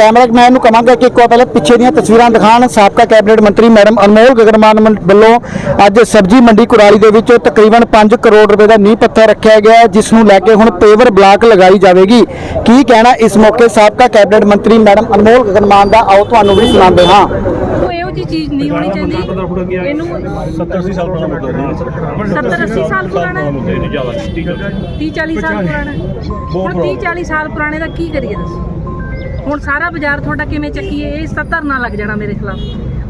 Cameraman ਨੂੰ ਕਹਾਂਗਾ ਕਿ ਇੱਕ ਵਾਰ ਪਹਿਲੇ ਪਿੱਛੇ ਦੀਆਂ ਤਸਵੀਰਾਂ ਦਿਖਾਣ ਸਾਬਕਾ ਕੈਬਨਿਟ ਮੰਤਰੀ ਮੈਡਮ ਅਨਮੋਲ ਗਗਨਮਾਨ ਵੱਲੋਂ ਅੱਜ ਸਬਜ਼ੀ ਮੰਡੀ ਕੁਰਾਲੀ ਦੇ ਵਿੱਚ ਤਕਰੀਬਨ 5 ਕਰੋੜ ਰੁਪਏ ਦਾ ਨੀਂਹ ਪੱਥਰ ਰੱਖਿਆ ਗਿਆ ਜਿਸ ਨੂੰ ਲੈ ਕੇ ਹੁਣ ਪੇਵਰ ਬਲਾਕ ਲਗਾਈ ਜਾਵੇਗੀ। ਕੀ ਕਹਿਣਾ ਇਸ ਮੌਕੇ ਸਾਬਕਾ ਕੈਬਨਿਟ ਮੰਤਰੀ ਮੈਡਮ ਅਨਮੋਲ ਗਗਨਮਾਨ ਦਾ? ਆਓ ਤੁਹਾਨੂੰ ਵੀ ਸੁਣਾਉਂਦੇ ਹਾਂ। ਉਹ ਇਹੋ ਜੀ ਚੀਜ਼ ਨਹੀਂ ਹੋਣੀ ਚਾਹੀਦੀ। ਇਹਨੂੰ 70 80 ਸਾਲ ਪੁਰਾਣਾ ਮੁੱਦਾ ਹੈ 70 80 ਸਾਲ ਪੁਰਾਣਾ ਹੈ। ਮੁੱਦਾ ਨਹੀਂ ਜ਼ਿਆਦਾ ਠੀਕ ਹੈ 30 40 ਸਾਲ ਪੁਰਾਣਾ ਹੈ। ਹੁਣ 30 40 ਸਾਲ ਪੁਰਾਣੇ ਦਾ ਕੀ ਕਰੀਏ ਦੱਸੋ? ਹੁਣ ਸਾਰਾ ਬਾਜ਼ਾਰ ਤੁਹਾਡਾ ਕਿਵੇਂ ਚੱਕੀਏ? ਇਹ ਤਾਂ ਧਰਨਾ ਲੱਗ ਜਾਣਾ ਮੇਰੇ ਖਿਲਾਫ।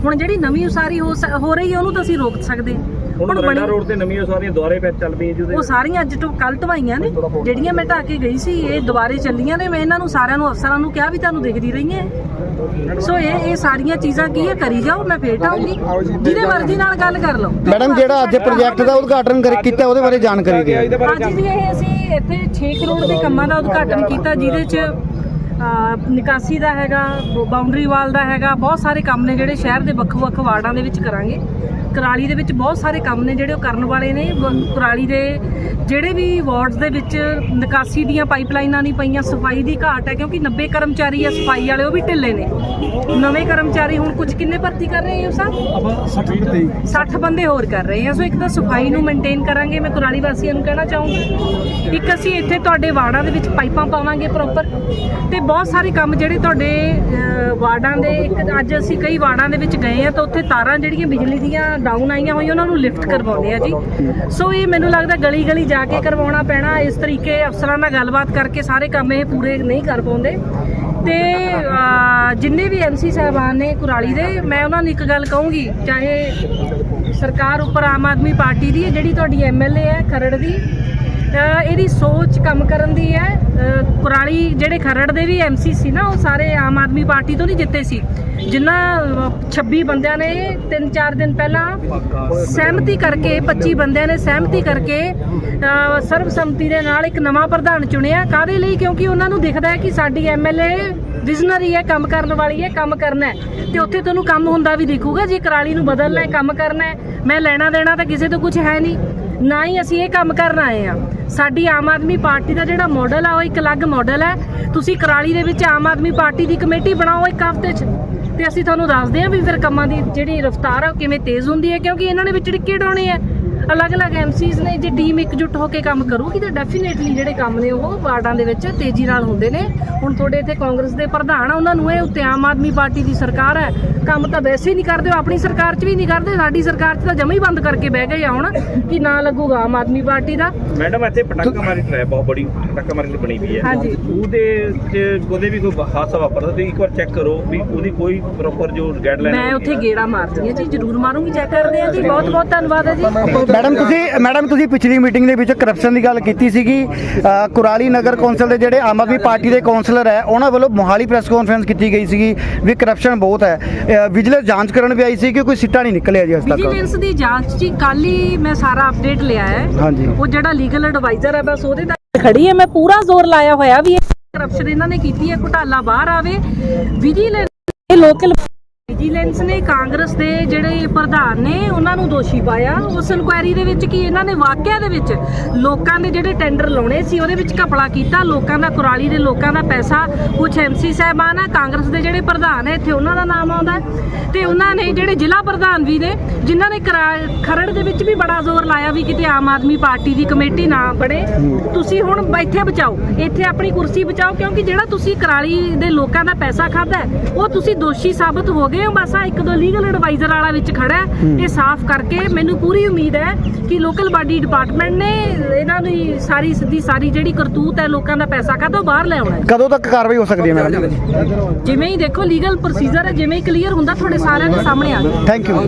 ਹੁਣ ਜਿਹੜੀ ਨਵੀਂ ਉਸਾਰੀ ਹੋ ਸ- ਹੋ ਰਹੀ ਹੈ ਉਹਨੂੰ ਤਾਂ ਅਸੀਂ ਰੋਕ ਸਕਦੇ। ਹਾਂ। ਹੁਣ ਹੁਣ ਬਰੰਡਾ ਰੋਡ ਤੇ ਨਵੀਆਂ ਸਾਰੀਆਂ ਦੁਆਰੇ ਪੈ ਚੱਲ ਪਈਆਂ ਜਿਹਦੇ ਉਹ ਸਾਰੀਆਂ ਅੱਜ ਤੋਂ ਕੱਲ ਢਵਾਈਆਂ ਨੇ ਜਿਹੜੀਆਂ ਮੈਂ ਢਾ ਕੇ ਗਈ ਸੀ ਇਹ ਦੁਬਾਰੇ ਚੱਲੀਆਂ ਨੇ। ਮੈਂ ਇਹਨਾਂ ਨੂੰ ਸਾਰਿਆਂ ਨੂੰ ਅਫਸਰਾਂ ਨੂੰ ਕਿਹਾ ਵੀ ਤੁਹਾਨੂੰ ਦਿਖਦੀ ਰਹੀਆਂ ਸੋ ਇਹ ਇਹ ਸਾਰੀਆਂ ਚੀਜ਼ਾਂ ਕੀ ਹੈ? ਕਰੀ ਜਾਓ ਮੈਂ ਫੇਰ ਢਾਉਂਗੀ ਜਿਹਦੇ ਮਰਜ਼ੀ ਨਾਲ ਗੱਲ ਕਰ ਲਓ। ਮੈਡਮ ਜਿਹੜਾ ਅੱਜ ਪ੍ਰੋਜੈਕਟ ਦਾ ਉਦਘਾਟਨ ਕਰ- ਕੀਤਾ ਉਹਦੇ ਬਾਰੇ ਜਾਣਕਾਰੀ ਦਿਓ। ਅੱਜ ਜੀ ਇਹ ਅਸੀਂ ਇੱਥੇ 6 ਕਰੋੜ ਦੇ ਕੰਮਾਂ ਦਾ ਉਦਘਾਟਨ ਕੀਤਾ ਜਿਹਦੇ 'ਚ ਨਿਕਾਸੀ ਦਾ ਹੈਗਾ ਬਾਉਂਡਰੀ ਵਾਲ ਦਾ ਹੈਗਾ, ਬਹੁਤ ਸਾਰੇ ਕੰਮ ਨੇ ਜਿਹੜੇ ਸ਼ਹਿਰ ਦੇ ਵੱਖ-ਵੱਖ ਵਾਰਡਾਂ ਦੇ ਵਿੱਚ ਕਰਾਂਗੇ। ਕੁਰਾਲੀ ਦੇ ਵਿੱਚ ਬਹੁਤ ਸਾਰੇ ਕੰਮ ਨੇ ਜਿਹੜੇ ਉਹ ਕਰਨ ਵਾਲੇ ਨੇ। ਕੁਰਾਲੀ ਦੇ ਜਿਹੜੇ ਵੀ ਵਾਰਡਸ ਦੇ ਵਿੱਚ ਨਿਕਾਸੀ ਦੀਆਂ ਪਾਈਪਲਾਈਨਾਂ ਨਹੀਂ ਪਈਆਂ ਸਫ਼ਾਈ ਦੀ ਘਾਟ ਹੈ ਕਿਉਂਕਿ 90 ਕਰਮਚਾਰੀ ਆ ਸਫ਼ਾਈ ਵਾਲੇ ਉਹ ਵੀ ਢਿੱਲੇ ਨੇ। ਨਵੇਂ ਕਰਮਚਾਰੀ ਹੁਣ ਕੁਝ ਕਿੰਨੇ ਭਰਤੀ ਕਰ ਰਹੇ ਹੋ ਸਾਹਿਬ? ਆਪਾਂ 60 ਤੇ 60 ਬੰਦੇ ਹੋਰ ਕਰ ਰਹੇ ਹਾਂ ਸੋ ਇੱਕ ਤਾਂ ਸਫ਼ਾਈ ਨੂੰ ਮੇਨਟੇਨ ਕਰਾਂਗੇ ਮੈਂ ਕੁਰਾਲੀ ਵਾਸੀਆਂ ਨੂੰ ਕਹਿਣਾ ਚਾਹੂੰਗੀ। ਇੱਕ ਅਸੀਂ ਇੱਥੇ ਤੁਹਾਡੇ ਵਾਰਡਾਂ ਦੇ ਵਿੱਚ ਪਾਈਪਾਂ ਪਾਵਾਂਗੇ ਪ੍ਰੋਪਰ ਤੇ ਬਹੁਤ ਸਾਰੇ ਕੰਮ ਜਿਹੜੇ ਤੁਹਾਡੇ ਵਾਰਡਾਂ ਦੇ ਇੱਕ ਅੱਜ ਅਸੀਂ ਕਈ ਵਾਰਡਾਂ ਦੇ ਵਿੱਚ ਗਏ ਆ ਤਾਂ ਉੱਥੇ ਤਾਰਾਂ ਜਿਹੜੀਆਂ ਬਿਜਲੀ ਦੀਆਂ ਡਾਊਨ ਆਈਆਂ ਹੋਈਆਂ, ਉਹਨਾਂ ਨੂੰ ਲਿਫਟ ਕਰਵਾਉਂਦੇ ਆ ਜੀ। ਸੋ ਇਹ ਮੈਨੂੰ ਲੱਗਦਾ ਗਲੀ ਗਲੀ ਜਾ ਕੇ ਕਰਵਾਉਣਾ ਪੈਣਾ, ਇਸ ਤਰੀਕੇ ਅਫਸਰਾਂ ਨਾਲ ਗੱਲਬਾਤ ਕਰਕੇ ਸਾਰੇ ਕੰਮ ਇਹ ਪੂਰੇ ਨਹੀਂ ਕਰ ਪਾਉਂਦੇ। ਤੇ ਜਿੰਨੇ ਵੀ ਐਮਸੀ ਸਾਹਿਬਾਨ ਨੇ ਕੁਰਾਲੀ ਦੇ, ਮੈਂ ਉਹਨਾਂ ਨੂੰ ਇੱਕ ਗੱਲ ਕਹੂੰਗੀ, ਚਾਹੇ ਸਰਕਾਰ ਉੱਪਰ ਆਮ ਆਦਮੀ ਪਾਰਟੀ ਦੀ ਹੈ, ਜਿਹੜੀ ਤੁਹਾਡੀ ਐਮਐਲਏ ਹੈ, ਖਰੜ ਦੀ ਇਹਦੀ ਸੋਚ ਕੰਮ ਕਰਨ ਦੀ ਹੈ। ਕੁਰਾਲੀ ਜਿਹੜੇ ਖਰੜ ਦੇ ਵੀ ਐਮਸੀ ਸੀ ਨਾ, ਉਹ ਸਾਰੇ ਆਮ ਆਦਮੀ ਪਾਰਟੀ ਤੋਂ ਨਹੀਂ ਜਿੱਤੇ ਸੀ। ਜਿੰਨਾ ਅਹ, 26 ਬੰਦਿਆਂ ਨੇ 3-4 ਦਿਨ ਪਹਿਲਾਂ ਸਹਿਮਤੀ ਕਰਕੇ 25 ਬੰਦਿਆਂ ਨੇ ਸਹਿਮਤੀ ਕਰਕੇ ਅਹ, ਸਰਬਸੰਮਤੀ ਦੇ ਨਾਲ ਇੱਕ ਨਵਾਂ ਪ੍ਰਧਾਨ ਚੁਣਿਆ। ਕਾਦੇ ਲਈ? ਕਿਉਂਕਿ ਉਹਨਾਂ ਨੂੰ ਦਿਖਦਾ ਹੈ ਕਿ ਸਾਡੀ ਐਮਐਲਏ ਵਿਜ਼ਨਰੀ ਹੈ ਕੰਮ ਕਰਨ ਵਾਲੀ ਹੈ ਕੰਮ ਕਰਨਾ ਹੈ। ਤੇ ਉੱਥੇ ਤੁਹਾਨੂੰ ਕੰਮ ਹੁੰਦਾ ਵੀ ਦਿਖੂਗਾ ਜੇ ਕਰਾਲੀ ਨੂੰ ਬਦਲਣਾ ਹੈ ਕੰਮ ਕਰਨਾ ਹੈ। ਮੈਂ ਲੈਣਾ ਦੇਣਾ ਤਾਂ ਕਿਸੇ ਤੋਂ ਕੁਝ ਹੈ ਨਹੀਂ। ਨਾ ਹੀ ਅਸੀਂ ਇਹ ਕੰਮ ਕਰਨ ਆਏ ਆ ਸਾਡੀ ਆਮ ਆਦਮੀ ਪਾਰਟੀ ਦਾ ਜਿਹੜਾ ਮਾਡਲ ਆ ਉਹ ਇੱਕ ਅਲੱਗ ਮਾਡਲ ਹੈ। ਤੁਸੀਂ ਕਰਾਲੀ ਦੇ ਵਿੱਚ ਆਮ ਆਦਮੀ ਪਾਰਟੀ ਦੀ ਕਮੇਟੀ ਬਣਾਓ ਇੱਕ ਹਫ਼ਤੇ 'ਚ। ਤੇ ਅਸੀਂ ਤੁਹਾਨੂੰ ਦੱਸਦੇ ਹਾਂ ਵੀ ਫਿਰ ਕੰਮਾਂ ਦੀ ਜਿਹੜੀ ਰਫ਼ਤਾਰ ਆ ਉਹ ਕਿਵੇਂ ਤੇਜ਼ ਹੁੰਦੀ ਹੈ, ਕਿਉਂਕਿ ਇਹਨਾਂ ਨੇ ਵਿੱਚ ਡਿੱਕੇ ਡਾਉਣੇ ਆ। ਅਲੱਗ-ਅਲੱਗ ਐਮਸੀਜ਼ ਨੇ ਜੇ ਟੀਮ ਇਕਜੁੱਟ ਹੋ ਕੇ ਕੰਮ ਕਰੂਗੀ ਤਾਂ ਡੈਫੀਨੇਟਲੀ ਜਿਹੜੇ ਕੰਮ ਨੇ ਉਹ ਵਾਰਡਾਂ ਦੇ ਵਿੱਚ ਤੇਜ਼ੀ ਨਾਲ ਹੁੰਦੇ ਨੇ। ਹੁਣ ਤੁਹਾਡੇ ਇੱਥੇ ਕਾਂਗਰਸ ਦੇ ਪ੍ਰਧਾਨ ਆ ਉਹਨਾਂ ਨੂੰ ਇਹ ਉੱਤੇ ਆਮ ਆਦਮੀ ਪਾਰਟੀ ਦੀ ਸਰਕਾਰ ਹੈ। ਕੰਮ ਤਾਂ ਵੈਸੇ ਹੀ ਨਹੀਂ ਕਰਦੇ ਆਪਣੀ ਸਰਕਾਰ 'ਚ ਵੀ ਨਹੀਂ ਕਰਦੇ ਸਾਡੀ ਸਰਕਾਰ 'ਚ ਤਾਂ ਜਮਾ ਹੀ ਬੰਦ ਕਰਕੇ ਬਹਿ ਗਏ ਆ ਹੁਣ ਕਿ ਨਾ ਲੱਗੂਗਾ ਆਮ ਆਦਮੀ ਪਾਰਟੀ ਦਾ। ਮੈਡਮ ਇੱਥੇ ਪਟਾਕਾ ਮਾਰੀ ਟਰੈਪ ਬਹੁਤ ਬੜੀ ਪਟਾਕਾ ਮਾਰੀ ਲਈ ਬਣੀ ਵੀ ਹੈ। ਹਾਂਜੀ। ਉਹਦੇ ਚ ਉਹਦੇ ਵੀ ਕੋਈ ਹਾਦਸਾ ਵਾਪਰਦਾ ਤੁਸੀਂ ਇੱਕ ਵਾਰ ਚੈੱਕ ਕਰੋ ਵੀ ਉਹਦੀ ਕੋਈ ਪ੍ਰੋਪਰ ਜੋ ਗਾਈਡਲਾਈਨ ਮੈਂ ਉੱਥੇ ਗੇੜਾ ਮਾਰਦੀ ਹਾਂ ਜੀ ਜ਼ਰੂਰ ਮਾਰੂੰਗੀ ਚੈੱਕ ਕਰਦੇ ਹਾਂ ਜੀ। ਬਹੁਤ ਬਹੁਤ ਧੰਨਵਾਦ ਹੈ ਜੀ। ਮੈਡਮ ਤੁਸੀਂ ਮੈਡਮ ਤੁਸੀਂ ਪਿਛਲੀ ਮੀਟਿੰਗ ਦੇ ਵਿੱਚ ਕਰਪਸ਼ਨ ਦੀ ਗੱਲ ਕੀਤੀ ਸੀਗੀ। ਅ, ਕੁਰਾਲੀ ਨਗਰ ਕੌਂਸਲ ਦੇ ਜਿਹੜੇ ਆਮ ਆਦਮੀ ਪਾਰਟੀ ਦੇ ਕੌਂਸਲਰ ਹੈ ਉਹਨਾਂ ਵੱਲੋਂ ਮੋਹਾਲੀ ਪ੍ਰੈਸ ਕਾਨਫਰੰਸ ਕੀਤੀ ਗਈ ਸੀਗੀ ਵੀ ਕਰਪਸ਼ਨ ਬਹੁਤ ਹੈ। ਵਿਜੀਲੈਂਸ ਜਾਂਚ ਕਰਨ ਵੀ ਆਈ ਸੀ ਕਿ ਕੋਈ ਸਿੱਟਾ ਨਹੀਂ ਨਿਕਲਿਆ ਜੀ ਅਜੇ ਤੱਕ। ਵਿਜੀਲੈਂਸ ਦੀ ਜਾਂਚ ਜੀ ਕੱਲ ਹੀ ਮੈਂ ਸਾਰਾ ਅਪਡੇਟ ਲਿਆ ਹੈ। ਹਾਂਜੀ। ਉਹ ਜਿਹੜਾ ਲੀਗਲ ਐਡਵਾਈਜ਼ਰ ਹੈ ਬਸ ਉਹਦੇ ਤੱਕ ਖੜੀ ਹੈ। ਮੈਂ ਪੂਰਾ ਜ਼ੋਰ ਲਾਇਆ ਹੋਇਆ ਵੀ ਕਰਪਸ਼ਨ ਇਹਨਾਂ ਨੇ ਕੀਤੀ ਹੈ ਘੁਟਾਲਾ ਬਾਹਰ ਆਵੇ। ਵਿਜੀਲੈਂਸ ਇਹ ਲੋਕਲ ਵਿਜੀਲੈਂਸ ਨੇ ਕਾਂਗਰਸ ਦੇ ਜਿਹੜੇ ਪ੍ਰਧਾਨ ਨੇ, ਉਹਨਾਂ ਨੂੰ ਦੋਸ਼ੀ ਪਾਇਆ। ਉਸ ਇਨਕੁਆਇਰੀ ਦੇ ਵਿੱਚ ਕਿ ਇਹਨਾਂ ਨੇ ਵਾਕਿਆ ਦੇ ਵਿੱਚ ਲੋਕਾਂ ਦੇ ਜਿਹੜੇ ਟੈਂਡਰ ਲਾਉਣੇ ਸੀ, ਉਹਦੇ ਵਿੱਚ ਘਪਲਾ ਕੀਤਾ। ਲੋਕਾਂ ਦਾ ਕੁਰਾਲੀ ਦੇ ਲੋਕਾਂ ਦਾ ਪੈਸਾ ਕੁਝ ਐਮਸੀ ਸਾਹਿਬਾਨ ਆ, ਕਾਂਗਰਸ ਦੇ ਜਿਹੜੇ ਪ੍ਰਧਾਨ ਹੈ ਇੱਥੇ ਉਹਨਾਂ ਦਾ ਨਾਮ ਆਉਂਦਾ ਤੇ ਉਹਨਾਂ ਨੇ ਜਿਹੜੇ ਜ਼ਿਲ੍ਹਾ ਪ੍ਰਧਾਨ ਵੀ ਨੇ, ਜਿਨ੍ਹਾਂ ਨੇ ਕਰਾ- ਖਰੜ ਦੇ ਵਿੱਚ ਵੀ ਬੜਾ ਜ਼ੋਰ ਲਾਇਆ ਵੀ ਕਿਤੇ ਆਮ ਆਦਮੀ ਪਾਰਟੀ ਦੀ ਕਮੇਟੀ ਨਾ ਬਣੇ। ਤੁਸੀਂ ਹੁਣ ਇੱਥੇ ਬਚਾਓ। ਇੱਥੇ ਆਪਣੀ ਕੁਰਸੀ ਬਚਾਓ, ਕਿਉਂਕਿ ਜਿਹੜਾ ਤੁਸੀਂ ਕਰਾਲੀ ਦੇ ਲੋਕਾਂ ਦਾ ਪੈਸਾ ਖਾਦਾ ਉਹ ਤੁਸੀਂ ਦੋਸ਼ੀ ਸਾਬਤ ਹੋ ਗਏ ਹੋ ਬਸ ਆ ਇੱਕ ਦੋ ਲੀਗਲ ਐਡਵਾਈਜ਼ਰ ਵਾਲਾ ਵਿੱਚ ਖੜਾ ਹੈ। ਇਹ ਸਾਫ਼ ਕਰਕੇ ਮੈਨੂੰ ਪੂਰੀ ਉਮੀਦ ਹੈ ਕਿ ਲੋਕਲ ਬਾਡੀ ਡਿਪਾਰਟਮੈਂਟ ਨੇ ਇਹਨਾਂ ਦੀ ਸਾਰੀ ਸਿੱਧੀ ਸਾਰੀ ਜਿਹੜੀ ਕਰਤੂਤ ਹੈ ਲੋਕਾਂ ਦਾ ਪੈਸਾ ਉਹ ਬਾਹਰ ਲੈ ਆਉਣਾ ਹੈ? ਕਦੋਂ ਤੱਕ ਕਾਰਵਾਈ ਹੋ ਸਕਦੀ ਹੈ ਮੈਡਮ? ਜਿਵੇਂ ਹੀ ਦੇਖੋ ਲੀਗਲ ਪ੍ਰੋਸੀਜਰ ਹੈ ਜਿਵੇਂ ਹੀ ਕਲੀਅਰ ਹੁੰਦਾ ਤੁਹਾਡੇ ਸਾਰਿਆਂ ਦੇ ਸਾਹਮਣੇ ਆ ਜਾਊ। Thank you